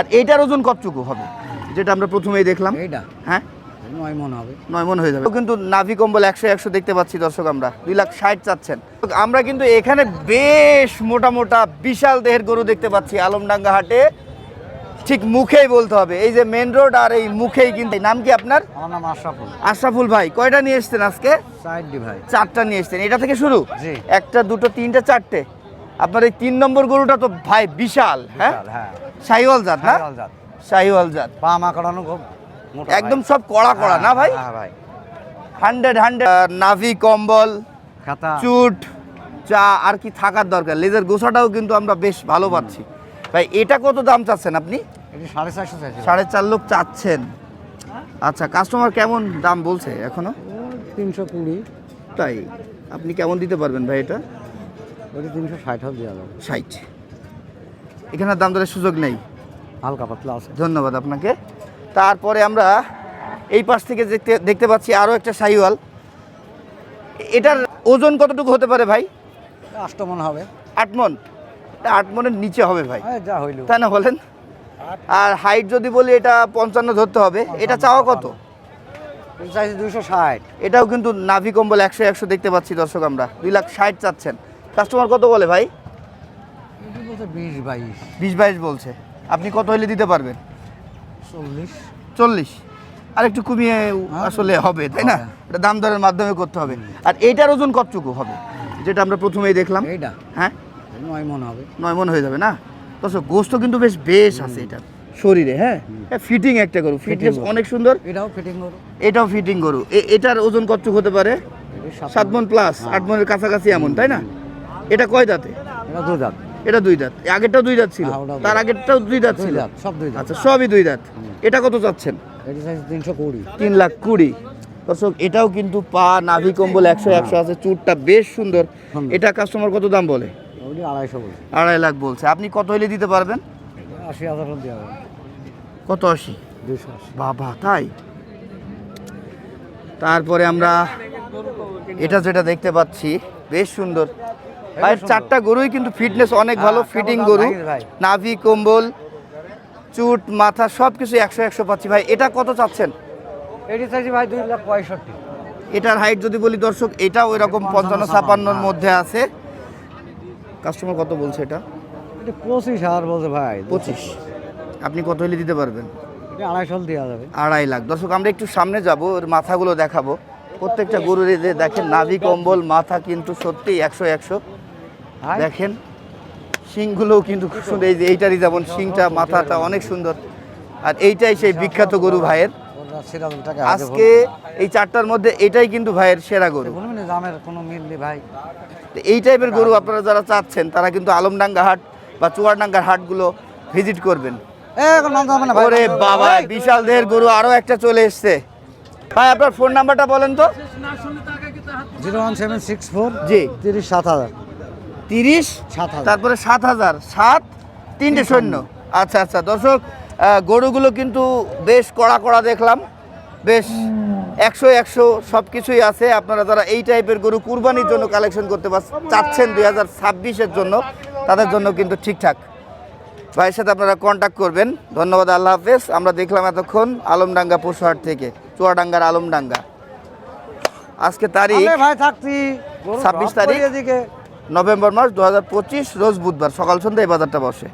আর এইটার ওজন কতটুকু হবে? যেটা আমরা প্রথমেই দেখলাম। এইটা? হ্যাঁ? নয় মন হবে। নয় মন হয়ে যাবে। কিন্তু নাভি কম্বল একশো একশো দেখতে পাচ্ছি দর্শক আমরা। দুই লাখ ষাট চাচ্ছেন। আমরা কিন্তু এখানে বেশ মোটা মোটা বিশাল দেহের গরু দেখতে পাচ্ছি। আলমডাঙ্গা হাটে ঠিক মুখেই বলতে হবে। এই যে মেন রোড আর এই মুখেই কিন্তু নাম কি আপনার? আমার নাম আশরাফুল। আশরাফুল ভাই কয়টা নিয়ে এসছেন আজকে? ডি ভাই। চারটা নিয়ে এসছেন। এটা থেকে শুরু। একটা দুটো তিনটা চারটে? আপনার এই তিন নম্বর গরুটা তো ভাই বিশাল হ্যাঁ? বিশাল, হ্যাঁ। শাহিওয়াল জাত না? শাহিওয়াল জাত। পা মা করানো খুব একদম সব কড়া কড়া না হ্যাঁ, ভাই? হ্যাঁ ভাই। হান্ড্রেড হান্ড্রেড নাভি কম্বল খাতা। চুট চা আর কি থাকার দরকার। লেজের গোছাটাও কিন্তু আমরা বেশ ভালো পাচ্ছি। ভাই এটা কত দাম চাচ্ছেন আপনি? সাড়ে চারশো সাড়ে চার লোক চাচ্ছেন। আচ্ছা কাস্টমার কেমন দাম বলছে এখনও? তিনশো কুড়ি। তাই আপনি কেমন দিতে পারবেন ভাই এটা? তিনশো ষাট হবে। ষাট। এখানে দাম দরের সুযোগ নেই। হালকা পাতলা আছে। ধন্যবাদ আপনাকে। তারপরে আমরা এই পাশ থেকে দেখতে দেখতে পাচ্ছি আরও একটা শাহিওয়াল এটার ওজন কতটুকু হতে পারে ভাই? আষ্টমন হবে। আট মন। এটা আট মনের নিচে হবে ভাই। যা হইল। তাই না বলেন? আর হাইট যদি বলি এটা পঞ্চান্ন ধরতে হবে। এটা চাওয়া কত? চাইছে দুইশো ষাট। এটাও কিন্তু নাভি কম্বল একশো একশো দেখতে পাচ্ছি দর্শক আমরা। দুই লাখ ষাট চাচ্ছেন। কাস্টমার কত বলে ভাই? বলছে বিশ বাইশ। বিশ বাইশ বলছে। আপনি কত হইলে দিতে পারবেন? চল্লিশ। চল্লিশ। আর একটু কমিয়ে আসলে হবে তাই না? এটা দাম দরের মাধ্যমে করতে হবে। আর এইটার ওজন কতটুকু হবে? যেটা আমরা প্রথমেই দেখলাম। এইটা? হ্যাঁ? নয় মন হবে। নয় মন হয়ে যাবে না? দর্শক গোস্ত কিন্তু বেশ বেশ আছে এটা শরীরে হ্যাঁ? ফিটিং একটা গরু। ফিটনেস অনেক সুন্দর। এটাও ফিটিং করো এটাও ফিটিং গরু। এটার ওজন কতটুকু হতে পারে? সাত মন প্লাস হ্যাঁ। আট মনের কাছাকাছি এমন তাই না? এটা কয় দাঁতে? এটা দুই দাঁত। এটা দুই দাঁত। আগেরটাও দুই দাঁত ছিল। হ্যাঁ, তার আগেরটাও দুই দাঁত ছিল। সব দুই দাঁত। আচ্ছা সবই দুই দাঁত। এটা কত চাচ্ছেন? তিনশো কুড়ি। তিন লাখ কুড়ি। দর্শক এটাও কিন্তু পা নাভি কম্বল একশো একশো আছে। চুটটা বেশ সুন্দর। এটা কাস্টমার কত দাম বলে? আড়াইশো আড়াই লাখ বলছে। আপনি কত হইলে দিতে পারবেন? আশি হাজার কত আশি। বাবা তাই? তারপরে আমরা এটা যেটা দেখতে পাচ্ছি বেশ সুন্দর। ভাই চারটা গরুই কিন্তু ফিটনেস অনেক ভালো হ্যাঁ, ফিটিং গরু। ভাই? নাভি কম্বল চুট মাথা সব কিছু একশো একশো পাচ্ছি। ভাই এটা কত চাচ্ছেন? এটি ভাই দুই লাখ পঁয়ষট্টি। এটার হাইট যদি বলি দর্শক এটাও এরকম পঞ্চান্ন ছাপান্নর মধ্যে আছে। কাস্টমার কত বলছে এটা? পঁচিশ হাজার বলছে ভাই। পঁচিশ। আপনি কত হলে দিতে পারবেন? আড়াইশো দেওয়া যাবে। আড়াই লাখ। দর্শক আমরা একটু সামনে যাব ওর মাথাগুলো দেখাবো। প্রত্যেকটা গরুর দেখেন নাভি কম্বল মাথা কিন্তু সত্যি একশো একশো। দেখেন শিংগুলোও কিন্তু খুব সুন্দর। এই যে এইটারই যেমন শিংটা মাথাটা অনেক সুন্দর। আর এইটাই সেই বিখ্যাত গরু ভাইয়ের। আজকে এই চারটার মধ্যে এটাই কিন্তু ভাইয়ের সেরা গরু। দামের কোনো মিল নেই ভাই। তো এই টাইপের গরু আপনারা যারা চাচ্ছেন তারা কিন্তু আলমডাঙ্গা হাট বা চুয়ারডাঙ্গার হাটগুলো ভিজিট করবেন। ওরে বাবা বিশাল দেহের গরু আরও একটা চলে এসছে। ভাই আপনার ফোন নাম্বারটা বলেন তো। Zero one seven six four জি। তিরিশ সাত হাজার। তিরিশ সাত হাজার। তারপরে সাত হাজার সাত তিনটে সৈন্য। আচ্ছা আচ্ছা দর্শক গরুগুলো কিন্তু বেশ কড়া কড়া দেখলাম বেশ একশো একশো সব কিছুই আছে। আপনারা যারা এই টাইপের গরু কুরবানির জন্য কালেকশন করতে চাচ্ছেন দুই হাজার ছাব্বিশের জন্য তাদের জন্য কিন্তু ঠিকঠাক। ভাইয়ের সাথে আপনারা কন্ট্যাক্ট করবেন। ধন্যবাদ আল্লাহ হাফেজ। আমরা দেখলাম এতক্ষণ আলমডাঙ্গা পশুহাট থেকে চুয়াডাঙ্গার আলমডাঙ্গা। আজকে তারিখ 26 তারিখ? নভেম্বর মাস দু হাজার পঁচিশ রোজ বুধবার সকাল সন্ধ্যা এই বাজারটা বসে।